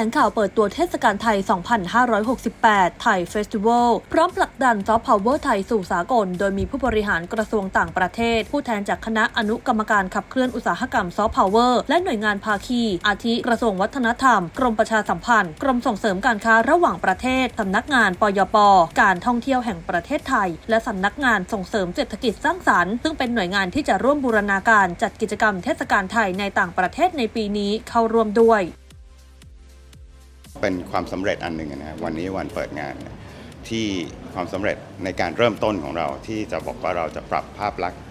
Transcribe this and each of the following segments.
ลงข่าวเปิดตัวเทศกาลไทย 2568 ไทยเฟสติวัล พร้อมผลักดันซอฟต์พาวเวอร์ไทยสู่สากล โดยมีผู้บริหารกระทรวงต่างประเทศ ผู้แทนจากคณะอนุกรรมการขับเคลื่อนอุตสาหกรรมซอฟต์พาวเวอร์ และหน่วยงานภาคี อาทิกระทรวงวัฒนธรรม กรมประชาสัมพันธ์ กรมส่งเสริมการค้าระหว่างประเทศ สำนักงานปยป การท่องเที่ยวแห่งประเทศไทย และสำนักงานส่งเสริมเศรษฐกิจสร้างสรรค์ ซึ่งเป็นหน่วยงานที่จะร่วมบูรณาการจัดกิจกรรมเทศกาลไทยในต่างประเทศในปีนี้เข้าร่วมด้วย เป็นความสำเร็จอันหนึ่งนะครับวันนี้วันเปิดงานที่ความสำเร็จในการเริ่มต้นของเราที่จะบอกว่าเราจะปรับภาพลักษณ์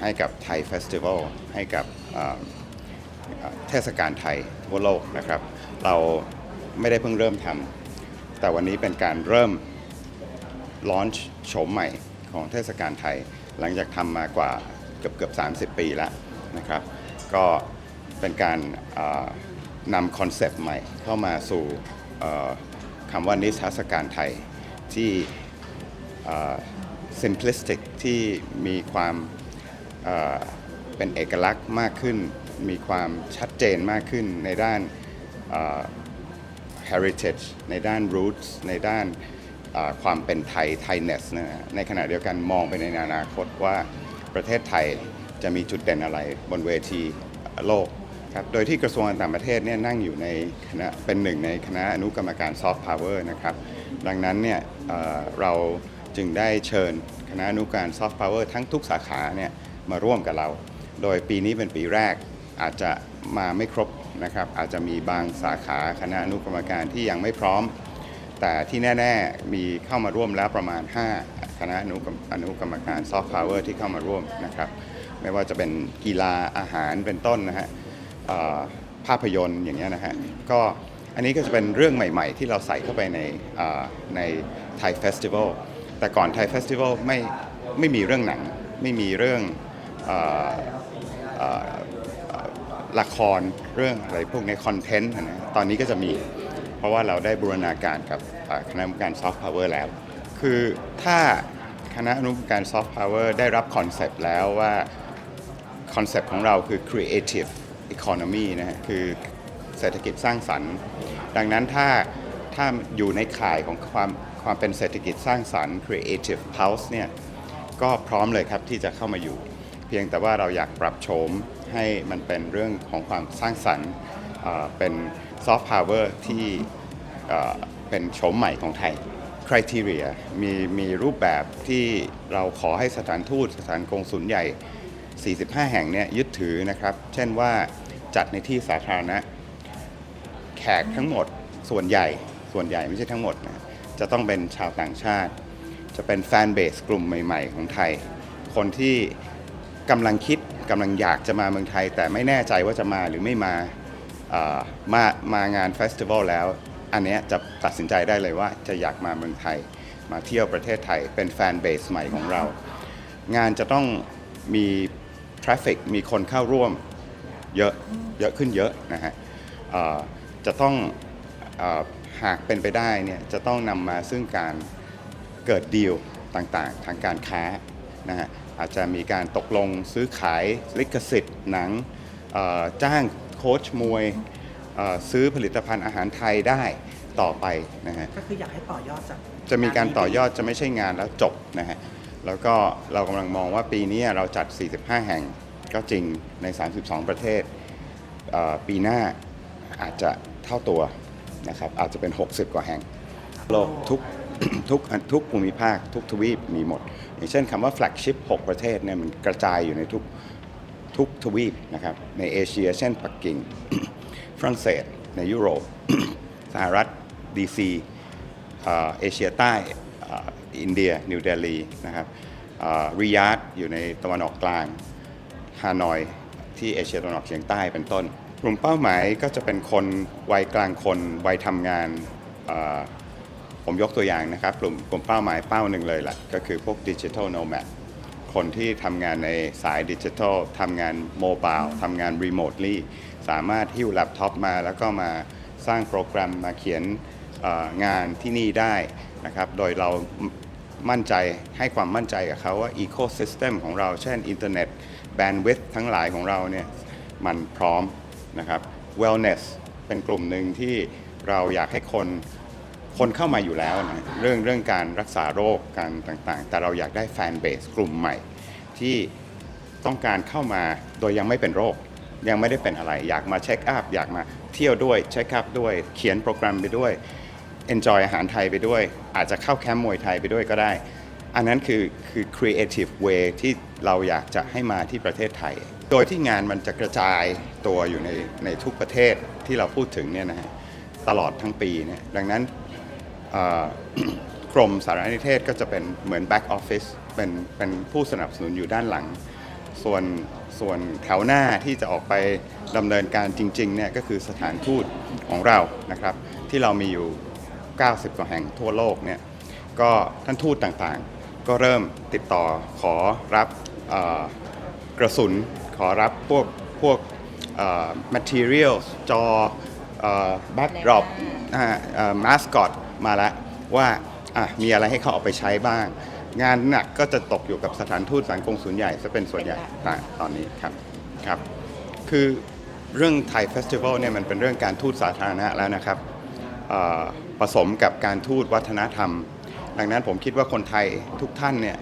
ให้กับไทยเฟสติวัลให้กับเทศกาลไทยทั่วโลกนะครับ เราไม่ได้เพิ่งเริ่มทำแต่วันนี้เป็นการเริ่มลอนช์โฉมใหม่ของเทศกาลไทย หลังจากทำมากว่าเกือบเกือบ30 ปีแล้วนะครับ ก็เป็นการ นำคอนเซปต์ใหม่เข้ามาสู่คำว่านิทรรศการไทยที่ simplistic ที่มีความเป็นเอกลักษณ์มากขึ้น มีความชัดเจนมากขึ้นในด้านเอ่อ heritage ในด้าน roots ในด้านความเป็นไทย Thainess นะในขณะเดียวกันมองไปในอนาคตว่าประเทศไทยจะมีจุดเด่นอะไรบนเวทีโลก ครับโดยที่กระทรวงการต่างประเทศเนี่ยนั่งอยู่ในคณะเป็นหนึ่งในคณะอนุกรรมการ Soft Power นะครับดังนั้นเนี่ยเเราจึงได้เชิญคณะอนุกรรมการ Soft Power ทั้งทุกสาขาเนี่ยมาร่วมกับเรา โดยปีนี้เป็นปีแรกอาจจะมาไม่ครบนะครับอาจจะมีบางสาขาคณะอนุกรรมการที่ยังไม่พร้อม แต่ที่แน่ ๆ มีเข้ามาร่วมแล้วประมาณ 5 คณะอนุอนุกรรมการซอฟต์พาวเวอร์ที่เข้ามาร่วมนะครับไม่ว่าจะเป็นกีฬาอาหารเป็นต้นนะฮะ ภาพยนตร์อย่างเงี้ยนะฮะก็อันนี้ก็จะเป็นเรื่องใหม่ ๆ ที่เราใส่เข้าไปในในไทยเฟสติวัลแต่ก่อนไทยเฟสติวัลไม่ไม่มีเรื่องหนัง ไม่มีเรื่องออละครเรื่องอะไรพวกในคอนเทนต์นะตอนนี้ก็จะมีเพราะว่าเราได้บูรณาการกับคณะกรรมการซอฟต์พาวเวอร์แล้ว คือถ้าคณะอนุกรรมการซอฟต์พาวเวอร์ได้รับคอนเซปต์แล้วว่าคอนเซปต์ของเราคือ creative economy นะฮะคือเศรษฐกิจสร้างสรรค์ ดังนั้นถ้าถ้าอยู่ในข่ายของความความเป็นเศรษฐกิจสร้างสรรค์ creative pulse เนี่ยก็พร้อมเลยครับที่จะเข้ามาอยู่ เพียงแต่ว่าเราอยากปรับโฉมให้มันเป็นเรื่องของความสร้างสรรค์เป็นซอฟต์พาวเวอร์ที่เอ่อเป็นโฉมใหม่ของไทย criteria มีมีรูปแบบที่เราขอให้สถานทูตสถานกงสุลใหญ่ 45 แห่งเนี่ยยึดถือนะครับ เช่นว่า จัดในที่สาธารณะ แขกทั้งหมดส่วนใหญ่ส่วนใหญ่ไม่ใช่ทั้งหมดนะจะต้องเป็นชาวต่างชาติ จะเป็นแฟนเบสกลุ่มใหม่ ๆ ของไทย คนที่กำลังคิดกำลังอยากจะมาเมืองไทย แต่ไม่แน่ใจว่าจะมาหรือไม่มาเอ่อมามางานเฟสติวัลแล้ว อันนี้จะตัดสินใจได้เลยว่าจะอยากมาเมืองไทย มาเที่ยวประเทศไทย เป็นแฟนเบสใหม่ของเรา งานจะต้องมีทราฟฟิกมีคนเข้าร่วม เยอะเยอะขึ้นเยอะนะฮะเอ่อจะต้องเออหากเป็นไปได้เนี่ยจะต้องนำมาซึ่งการเกิดดีลต่างๆ ทางการค้านะฮะอาจจะมีการตกลงซื้อขายลิขสิทธิ์หนังเอ่อจ้างโค้ชมวยเอ่อซื้อผลิตภัณฑ์อาหารไทยได้ต่อไปนะฮะก็คืออยากให้ต่อยอดจากจะมีการต่อยอดจะไม่ใช่งานแล้วจบนะฮะแล้วก็เรากำลังมองว่าปีนี้เราจัด 45 แห่ง ก็จริงใน 32 ประเทศปีหน้าอาจจะเท่าตัวนะครับอาจจะเป็น 60 กว่าแห่งโลกทุกทุกทุกภูมิภาค ทุกทวีปมีหมด อย่างเช่นคำว่า flagship 6 ประเทศเนี่ยมันกระจายอยู่ในทุกทุกทวีปนะครับในเอเชีย เช่นปักกิ่งฝรั่งเศสในยุโรป สหรัฐดีซีเอเชียใต้อินเดีย นิวเดลีนะครับริยาดอยู่ในตะวันออกกลาง ฮานอย ที่เอเชียตะวันออกเฉียงใต้เป็นต้น กลุ่มเป้าหมายก็จะเป็นคนวัยกลางคนวัยทำงาน ผมยกตัวอย่างนะครับ กลุ่มกลุ่มเป้าหมายเป้าหนึ่งเลยล่ะก็คือพวกดิจิทัลโนแมดคนที่ทำงานในสายดิจิทัลทำงานโมบายทำงานรีโมทลี่สามารถหิ้วแล็ปท็อปมา แล้วก็มาสร้างโปรแกรมมาเขียนงานที่นี่ได้นะครับ โดยเรา มั่นใจให้ความมั่นใจกับเขาว่าอีโค y ิสเต็มของเรา เช่นอินเทอร์เน็ตแบนด์วิดทั้งหลายของเราเนี่ยมันพร้อมนะครับ wellness เป็นกลุ่มหนึ่งที่เราอยากให้คนคนเข้ามาอยู่แล้วนะเรื่องเรื่องการรักษาโรคการต่างๆ แต่เราอยากได้แฟนเบสกลุ่มใหม่ ที่ต้องการเข้ามาโดยยังไม่เป็นโรค ยังไม่ได้เป็นอะไร อยากมาเช็คอัพอยากมาเที่ยวด้วยเช็คอัพด้วย เขียนโปรแกรมไปด้วย enjoy อาหารไทยไปด้วย อาจจะเข้าแคมป์มวยไทยไปด้วยก็ได้ อันนั้นคือคือ creative way ที่เราอยากจะให้มาที่ประเทศไทย โดยที่งานมันจะกระจายตัวอยู่ในในทุกประเทศที่เราพูดถึงเนี่ยนะฮะตลอดทั้งปีเนี่ยดังนั้นกรมสารนิเทศก็จะเป็นเหมือน back office เป็นเป็นผู้สนับสนุนอยู่ด้านหลัง ส่วนส่วนแถวหน้าที่จะออกไปดำเนินการจริงๆเนี่ยก็คือสถานทูตของเรานะครับ ที่เรามีอยู่ 90 กว่าแห่งทั่วโลกเนี่ยก็ท่านทูตต่างๆ ก็เริ่มติดต่อขอรับกระสุน ขอรับพวกพวก materials จอ backdrop มาสคอตมาแล้วว่ามีอะไรให้เขาเอาไปใช้บ้าง งานหนักก็จะตกอยู่กับสถานทูตสังกงศูนย์ใหญ่จะเป็นส่วนใหญ่ตตอนนี้ครับครับ คือเรื่องไทยเฟสติวัลเนี่ยมันเป็นเรื่องการทูตสาธารณะแล้วนะครับ ผสมกับการทูตวัฒนธรรม ดังนั้นผมคิดว่าคนไทยทุกท่านเนี่ย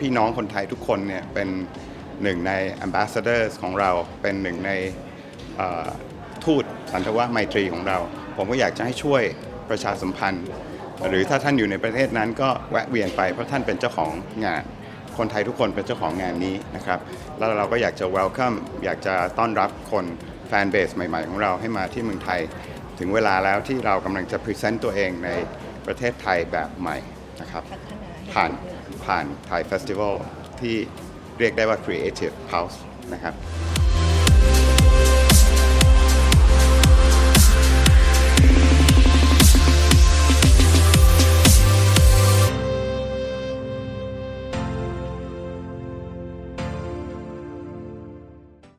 พี่น้องคนไทยทุกคนเนี่ยเป็นหนึ่งใน ambassadors ของเราเป็นหนึ่งในทูตสันทวไมตรีของเรา ผมก็อยากจะให้ช่วยประชาสัมพันธ์ หรือถ้าท่านอยู่ในประเทศนั้นก็แวะเวียนไปเพราะท่านเป็นเจ้าของงาน คนไทยทุกคนเป็นเจ้าของงานนี้นะครับ แล้วเราก็อยากจะ welcome อยากจะต้อนรับคนแฟนเบสใหม่ๆ ของเราให้มาที่เมืองไทย ถึงเวลาแล้วที่เรากำลังจะพรีเซนต์ตัวเองในประเทศไทยแบบใหม่นะครับ ผ่านผ่านไทยเฟสติวัลที่เรียกได้ว่า Creative House นะครับ